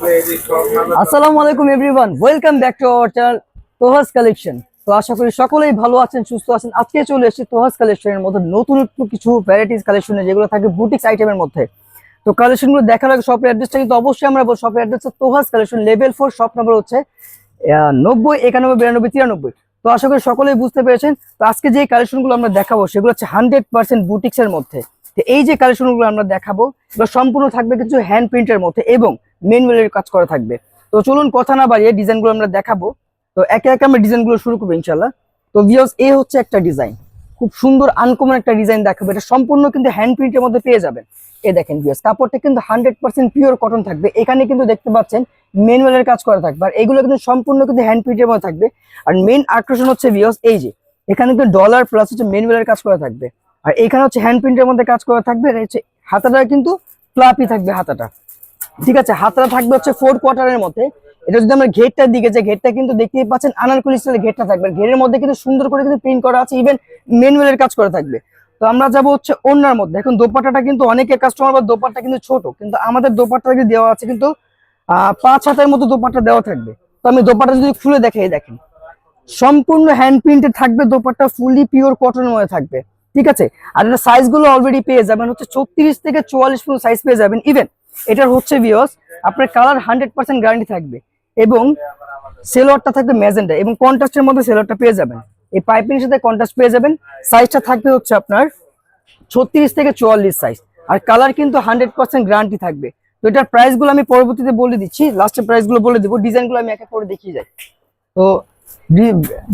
আসসালামু আলাইকুম everyone welcome back to our channel Toha's collection তো আশা করি সকলেই ভালো আছেন, সুস্থ আছেন। আজকে চলে এসেছি তোহাস কালেকশনের মধ্যে নতুন একটু কিছু ভ্যারাইটিস কালেকশনে যেগুলো থাকে বুটিক্স আইটেমের মধ্যে। তো কালেকশনগুলো দেখার আগে শপের অ্যাড্রেসটা কিন্তু অবশ্যই আমরা শপের address Toha's collection level four shop number হচ্ছে নব্বই, একানব্বই, বিরানব্বই, তিরানব্বই। তো আশা করি সকলেই বুঝতে পেরেছেন। তো আজকে যে কালেকশনগুলো আমরা দেখাবো, সেগুলো হচ্ছে হান্ড্রেড পার্সেন্ট বুটিক্সের মধ্যে। তো এই যে কালেকশনগুলো আমরা দেখাবো এগুলো সম্পূর্ণ থাকবে কিছু হ্যান্ড প্রিন্টের মধ্যে। এবং মেনুয়ালের কাজ করা থাকবে। তো চলুন কথা না বাড়িয়ে ডিজাইনগুলো আমরা দেখাবো। তো একে একে আমরা ডিজাইনগুলো শুরু করব ইনশাল্লাহ তো ভিওস এ হচ্ছে একটা ডিজাইন খুব সুন্দর আনকমন একটা ডিজাইন দেখাবো। এটা সম্পূর্ণ কিন্তু হ্যান্ড প্রিন্টের মধ্যে পেয়ে যাবেন। এ দেখেন ভিওস কাপড়টা কিন্তু হান্ড্রেড পার্সেন্ট পিওর কটন থাকবে। এখানে কিন্তু দেখতে পাচ্ছেন ম্যানুয়ালের কাজ করা থাকবে। আর এগুলো কিন্তু সম্পূর্ণ কিন্তু হ্যান্ড প্রিন্টের মধ্যে থাকবে। আর মেন আকর্ষণ হচ্ছে ভিওস এই যে, এখানে কিন্তু ডলার প্লাস হচ্ছে ম্যানুয়ালের কাজ করা থাকবে। আর এখানে হচ্ছে হ্যান্ড প্রিন্টের মধ্যে কাজ করা থাকবে। হচ্ছে হাতাটা কিন্তু ফ্লাপি থাকবে হাতাটা। ঠিক আছে, হাতটা থাকবে হচ্ছে ফোর কোয়ার্টারের মধ্যে। এটা যদি আমরা ঘেরটার দিকে যে ঘেরটা কিন্তু দেখতেই পাচ্ছেন, আনারকুলি স্টাইলের ঘেরটা থাকবে। ঘেরের মধ্যে কিন্তু সুন্দর করে কিন্তু প্রিন্ট করা আছে ইভেন ম্যানুয়ালের কাজ করা থাকবে। তো আমরা যাব হচ্ছে ওনার মধ্যে। এখন দোপাট্টাটা কিন্তু অনেকের কাস্টমার বা দোপাট্টা কিন্তু ছোট, কিন্তু আমাদের দোপাট্টা কিন্তু দেওয়া আছে কিন্তু পাঁচ হাতের মতো দোপাট্টা দেওয়া থাকবে। তো আমি দোপাট্টা যদি খুলে দেখাই, দেখেন। সম্পূর্ণ হ্যান্ড প্রিন্টেড থাকবে দোপাট্টা ফুলি পিওর কটনের মধ্যে থাকবে। ঠিক আছে? আর এটা সাইজগুলো অলরেডি পেয়ে যাবেন, হচ্ছে ছত্রিশ থেকে চুয়াল্লিশ পর্যন্ত সাইজ পেয়ে যাবেন ইভেন এটার হচ্ছে ভিওস আপনার কালার হান্ড্রেড পার্সেন্ট গ্যারান্টি থাকবে। এবং সেলোয়ারটা থাকবে ম্যাজেন্ডা এবং কন্ট্রাস্টের মধ্যে সেলোয়ারটা পেয়ে যাবেন। এই পাইপিংয়ের সাথে কন্ট্রাস্ট পেয়ে যাবেন। সাইজটা থাকবে হচ্ছে আপনার ছত্রিশ থেকে চুয়াল্লিশ সাইজ আর কালার কিন্তু হান্ড্রেড পার্সেন্ট গ্যারান্টি থাকবে। তো এটার প্রাইসগুলো আমি পরবর্তীতে বলে দিচ্ছি। লাস্টের প্রাইসগুলো বলে দেবো। ডিজাইনগুলো আমি এক করে দেখিয়ে যাই। তো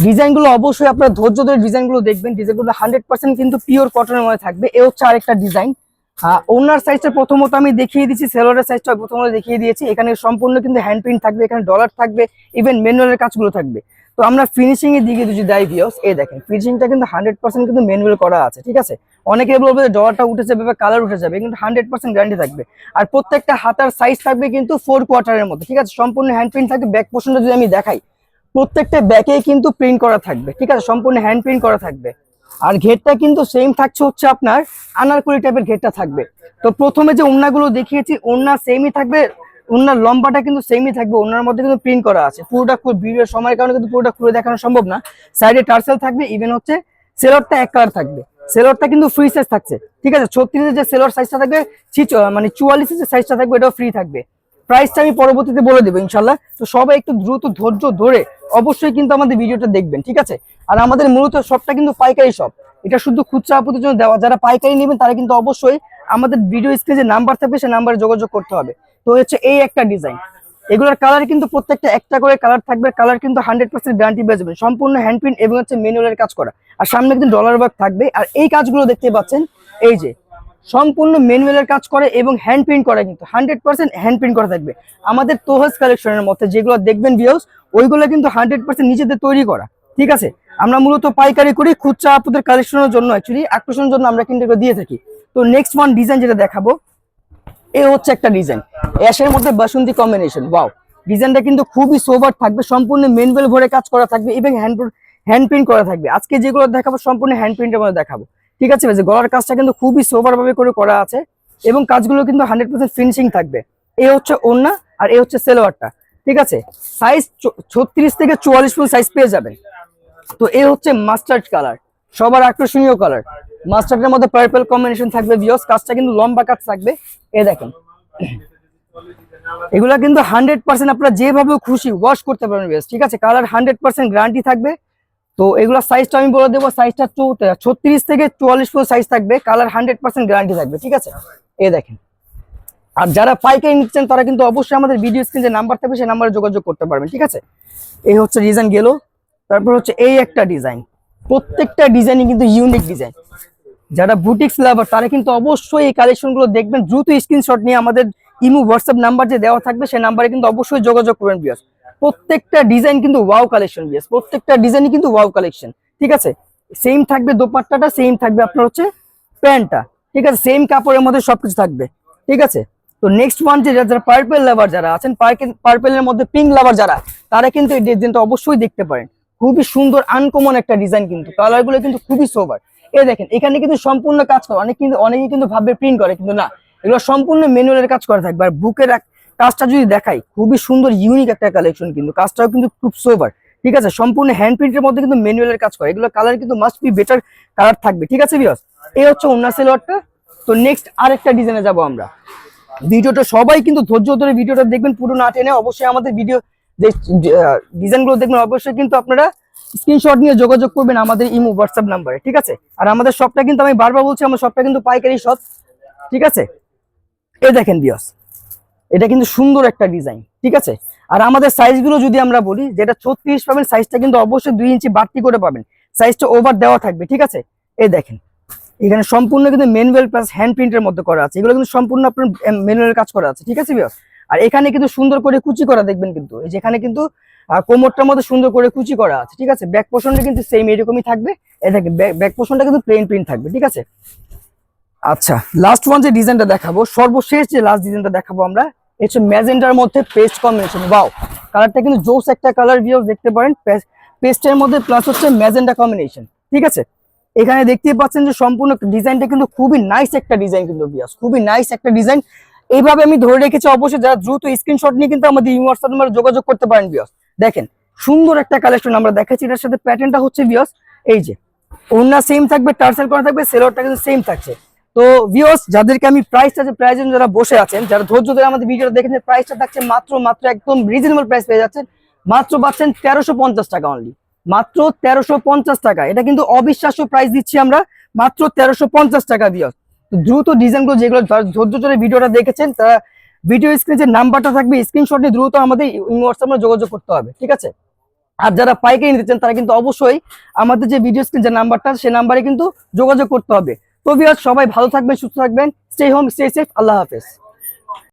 ডিজাইনগুলো অবশ্যই আপনার ধৈর্য ধরে ডিজাইনগুলো দেখবেন। ডিজাইনগুলো হান্ড্রেড পার্সেন্ট কিন্তু পিওর কটনের মধ্যে থাকবে। এ হচ্ছে আরেকটা ডিজাইন ওনার সাইজটা প্রথমত আমি দেখিয়ে দিচ্ছি সেলোয়ারের সাইজটা প্রথমত দেখিয়ে দিয়েছি। এখানে সম্পূর্ণ কিন্তু হ্যান্ড প্রিন্ট থাকবে, এখানে ডলার থাকবে ইভেন ম্যানুয়ালের কাজগুলো থাকবে। তো আমরা ফিনিশিং এর দিকে যদি যাই ভিওস এই দেখেন ফিনিশিংটা কিন্তু হান্ড্রেড পার্সেন্ট কিন্তু ম্যানুয়াল করা আছে, ঠিক আছে? অনেকে বলবে যে ডলারটা উঠে যাবে বা কালার উঠে যাবে, কিন্তু হান্ড্রেড পার্সেন্ট গ্যারান্টি থাকবে। আর প্রত্যেকটা হাতার সাইজ থাকবে কিন্তু ফোর কোয়ার্টারের মধ্যে, ঠিক আছে? সম্পূর্ণ হ্যান্ড প্রিন্ট থাকবে ব্যাক পোর্শনটা যদি আমি দেখাই, প্রত্যেকটা ব্যাকে কিন্তু প্রিন্ট করা থাকবে, ঠিক আছে? সম্পূর্ণ হ্যান্ড প্রিন্ট করা থাকবে। আর ঘেরটা কিন্তু সেম থাকছে হচ্ছে আপনার আনারকুলি টাইপের ঘেরটা থাকবে। তো প্রথমে যে ওন্নাগুলো দেখিয়েছি ওন্না সেমই থাকবে ওনার লম্বাটা কিন্তু সেমই থাকবে ওনার মধ্যে কিন্তু প্রিন্ট করা আছে। পুরোটা ভিডিও সময়ের কারণে কিন্তু পুরোটা খুলে দেখানো সম্ভব না। সাইডে টার্সেল থাকবে ইভেন হচ্ছে সেলরটা এক কালার থাকবে। সেলরটা কিন্তু ফ্রি সাইজ থাকছে, ঠিক আছে? ছত্রিশের যে সেলর সাইজটা থাকবে মানে চুয়াল্লিশের যে সাইজটা থাকবে, এটাও ফ্রি থাকবে। প্রাইসটা আমি পরবর্তীতে বলে দেবো ইনশাল্লাহ তো সবাই একটু দ্রুত ধৈর্য ধরে অবশ্যই কিন্তু আমাদের ভিডিওটা দেখবেন, ঠিক আছে? আর আমাদের মূলত শপটা কিন্তু পাইকারি শপ এটা শুধু খুচরা আপুদের জন্য দেওয়া, যারা পাইকারি নেবেন তারা কিন্তু অবশ্যই আমাদের ভিডিও স্ক্রিনে যে নাম্বার থাকবে সেই নাম্বারে যোগাযোগ করতে হবে। তো হচ্ছে এই একটা ডিজাইন এগুলোর কালার কিন্তু প্রত্যেকটা একটা করে কালার থাকবে কালার কিন্তু হান্ড্রেড পার্সেন্ট গ্যারান্টি পেয়ে সম্পূর্ণ হ্যান্ড প্রিন্ট এবং হচ্ছে ম্যানুয়ালের কাজ করা। আর সামনে কিন্তু ডলার ওয়ার্ক থাকবে। আর এই কাজগুলো দেখতে পাচ্ছেন, এই যে সম্পূর্ণ ম্যানুয়ালের কাজ করে এবং হ্যান্ড প্রিন্ট করে কিন্তু। হান্ড্রেড পার্সেন্ট হ্যান্ড প্রিন্ট করা থাকবে। আমাদের তোহাস কালেকশনের মধ্যে যেগুলো দেখবেন ভিউস ওইগুলো কিন্তু হান্ড্রেড পার্সেন্ট নিজেদের তৈরি করা। ঠিক আছে? আমরা মূলত পাইকারি করি, খুচরা আপুদের কালেকশনের জন্য অ্যাকচুয়ালি আকর্ষণের জন্য আমরা কিন্তু এগুলো দিয়ে থাকি। তো নেক্সট ওয়ান ডিজাইন যেটা দেখাবো, এ হচ্ছে একটা ডিজাইন অ্যাশের মধ্যে বাসন্তী কম্বিনেশন ওয়াও ডিজাইনটা কিন্তু খুবই সোভার থাকবে, সম্পূর্ণ মেনবেল ভরে কাজ করা থাকবে এবং হ্যান্ড হ্যান্ড প্রিন্ট করা থাকবে। আজকে যেগুলো দেখাবো, সম্পূর্ণ হ্যান্ড প্রিন্টের মধ্যে দেখাবো। ঠিক আছে ভাই গলার কাজটা কিন্তু খুবই সোবার ভাবে করে করা আছে এবং কাজগুলো কিন্তু হান্ড্রেড পার্সেন্ট ফিনিশিং থাকবে। এ হচ্ছে ওন্না আর এ হচ্ছে সেলোয়ারটা, ঠিক আছে? সাইজ ছত্রিশ থেকে চুয়াল্লিশ পর্যন্ত সাইজ পেয়ে যাবেন। তো এ হচ্ছে মাস্টার্ড কালার সবার আকর্ষণীয় কালার মাস্টার্ডের মধ্যে পার্পল কম্বিনেশন থাকবে বিয়স কাজটা কিন্তু লম্বা কাজ থাকবে। এ দেখেন, এগুলা কিন্তু হান্ড্রেড পার্সেন্ট আপনারা যেভাবে খুশি ওয়াশ করতে পারবেন বেশ ঠিক আছে? কালার হান্ড্রেড পার্সেন্ট গ্যারান্টি থাকবে। তো এগুলা সাইজটা আমি বলে দেবো সাইজটা টু ছত্রিশ থেকে চুয়াল্লিশ পর্যন্ত সাইজ থাকবে কালার হান্ড্রেড পার্সেন্ট গ্যারান্টি থাকবে, ঠিক আছে? এ দেখেন। আর যারা পাইকারি নিচ্ছেন, তারা কিন্তু অবশ্যই আমাদের ভিডিও স্ক্রিন যে নাম্বার থাকবে, সেই নাম্বারে যোগাযোগ করতে পারবেন, ঠিক আছে? এই হচ্ছে ডিজাইন গেল তারপর হচ্ছে এই একটা ডিজাইন প্রত্যেকটা ডিজাইনই কিন্তু ইউনিক ডিজাইন যারা বুটিক্স লাভার তারা কিন্তু অবশ্যই এই কালেকশনগুলো দেখবেন, দ্রুত স্ক্রিনশট নিয়ে আমাদের ইমো হোয়াটসঅ্যাপ নাম্বার যে দেওয়া থাকবে, সেই নাম্বারে কিন্তু অবশ্যই যোগাযোগ করবেন বিয়াস প্রত্যেকটা ডিজাইন কিন্তু ওয়াও কালেকশন বিয়াস প্রত্যেকটা ডিজাইনই কিন্তু ওয়াও কালেকশন ঠিক আছে? সেম থাকবে দোপাট্টাটা সেম থাকবে আপনার হচ্ছে প্যান্টটা, ঠিক আছে? সেম কাপড়ের মধ্যে সবকিছু থাকবে, ঠিক আছে? তো নেক্সট ওয়ান যে যারা পার্পেল লাভার যারা আছেন পার্পেলের মধ্যে পিঙ্ক লাভার যারা, তারা কিন্তু এই ডিজাইনটা অবশ্যই দেখতে পারেন। খুবই সুন্দর আনকমন একটা ডিজাইন কিন্তু কালারগুলো কিন্তু খুবই সোভার এই দেখেন, এখানে কিন্তু সম্পূর্ণ কাজ করে, অনেক কিন্তু অনেকে কিন্তু ভাববে প্রিন্ট করে, কিন্তু না, এগুলো সম্পূর্ণ ম্যানুয়ালের কাজ করা থাকবে, আর বুকের কাজটা যদি দেখাই, খুবই সুন্দর ইউনিক একটা কালেকশন কিন্তু। কাজটাও কিন্তু খুব সোভার ঠিক আছে? সম্পূর্ণ হ্যান্ড প্রিন্টের মধ্যে কিন্তু ম্যানুয়ালের কাজ করে। এগুলো কালার কিন্তু মাস্ট বি বেটার কালার থাকবে। ঠিক আছে বিয়স এই হচ্ছে অন্য সেলোয়ারটা তো নেক্সট আরেকটা ডিজাইনে যাব আমরা। ভিডিওটা সবাই কিন্তু ধৈর্য ধরে ভিডিওটা দেখবেন, পুরো না টেনে অবশ্যই আমাদের ভিডিও যে ডিজাইনগুলো দেখবেন, অবশ্যই কিন্তু আপনারা স্ক্রিনশট নিয়ে যোগাযোগ করবেন আমাদের ইমো হোয়াটসঅ্যাপ নাম্বারে ঠিক আছে? আর আমাদের শপটা কিন্তু আমি বারবার বলছি, আমার শপটা কিন্তু পাইকারি শপ ঠিক আছে? এই দেখেন বিয়স এটা কিন্তু সুন্দর একটা ডিজাইন, ঠিক আছে? আর আমাদের সাইজগুলো যদি আমরা বলি, যেটা ছত্রিশ পাবেন সাইজটা কিন্তু অবশ্যই দুই ইঞ্চি বাড়তি করে পাবেন। সাইজটা ওভার দেওয়া থাকবে, ঠিক আছে? এই দেখেন, এখানে সম্পূর্ণ কিন্তু ম্যানুয়াল প্লাস হ্যান্ড প্রিন্টের মধ্যে করা আছে। এগুলো কিন্তু সম্পূর্ণ আপনার ম্যানুয়াল কাজ করা আছে, ঠিক আছে বিয়স আর এখানে কিন্তু সুন্দর করে কুচি করা দেখবেন কিন্তু। এই যেখানে কিন্তু কোমরটার মধ্যে সুন্দর করে কুচি করা আছে, ঠিক আছে? ব্যাক পোর্শনটা কিন্তু সেম এরকমই থাকবে। এই দেখেন ব্যাক পোর্শনটা কিন্তু প্লেন প্রিন্ট থাকবে, ঠিক আছে? আচ্ছা লাস্ট ওয়ান যে ডিজাইনটা দেখাবো, সর্বশেষ যে লাস্ট ডিজাইনটা দেখাবো আমরা হচ্ছে ম্যাজেন্টার মধ্যে পেস্ট কম্বিনেশন বাও কালারটা কিন্তু জোস একটা কালার ভিউ দেখতে পারেন। পেস্টের মধ্যে প্লাস হচ্ছে ম্যাজেন্টা কম্বিনেশন ঠিক আছে? এখানে দেখতে পাচ্ছেন যে সম্পূর্ণ ডিজাইনটা কিন্তু খুবই নাইস একটা ডিজাইন কিন্তু বিয়াস খুবই নাইস একটা ডিজাইন এইভাবে আমি ধরে রেখেছি অবশ্যই যারা দ্রুত স্ক্রিনশট নিয়ে কিন্তু আমাদের হোয়াটসঅ্যাপ নাম্বারে যোগাযোগ করতে পারেন বিয়াস দেখেন, সুন্দর একটা কালেকশন আমরা দেখাচ্ছি। এটার সাথে প্যাটার্নটা হচ্ছে বিয়াস এই যে, ওড়না সেম থাকবে, টার্সেল করা থাকবে সেলোয়ারটা কিন্তু সেম থাকছে। তো ভিওস যাদেরকে আমি প্রাইসটা যে প্রাইস যারা বসে আছেন, যারা ধৈর্য ধরে আমাদের ভিডিওটা দেখেছেন প্রাইসটা থাকছে মাত্র মাত্র একদম রিজনেবল প্রাইস পেয়ে যাচ্ছেন। মাত্র পাচ্ছেন তেরোশো পঞ্চাশ টাকা অনলি মাত্র তেরোশো পঞ্চাশ টাকা। এটা কিন্তু অবিশ্বাস্য প্রাইস দিচ্ছি আমরা। মাত্র তেরোশো পঞ্চাশ টাকা ভিউয়ার্স দ্রুত ডিজাইনগুলো যেগুলো ধৈর্য ধরে ভিডিওটা দেখেছেন, তারা ভিডিও স্ক্রিনে যে নাম্বারটা থাকবে স্ক্রিনশট নিয়ে দ্রুত আমাদের হোয়াটসঅ্যাপে যোগাযোগ করতে হবে, ঠিক আছে? আর যারা পাইকারি নিতে চান, তারা কিন্তু অবশ্যই আমাদের যে ভিডিও স্ক্রিন যে নাম্বারটা সেই নাম্বারে কিন্তু যোগাযোগ করতে হবে। তো সবাই ভালো থাকবেন সুস্থ থাকবেন স্টে হোম স্টে সেফ আল্লাহ হাফেজ।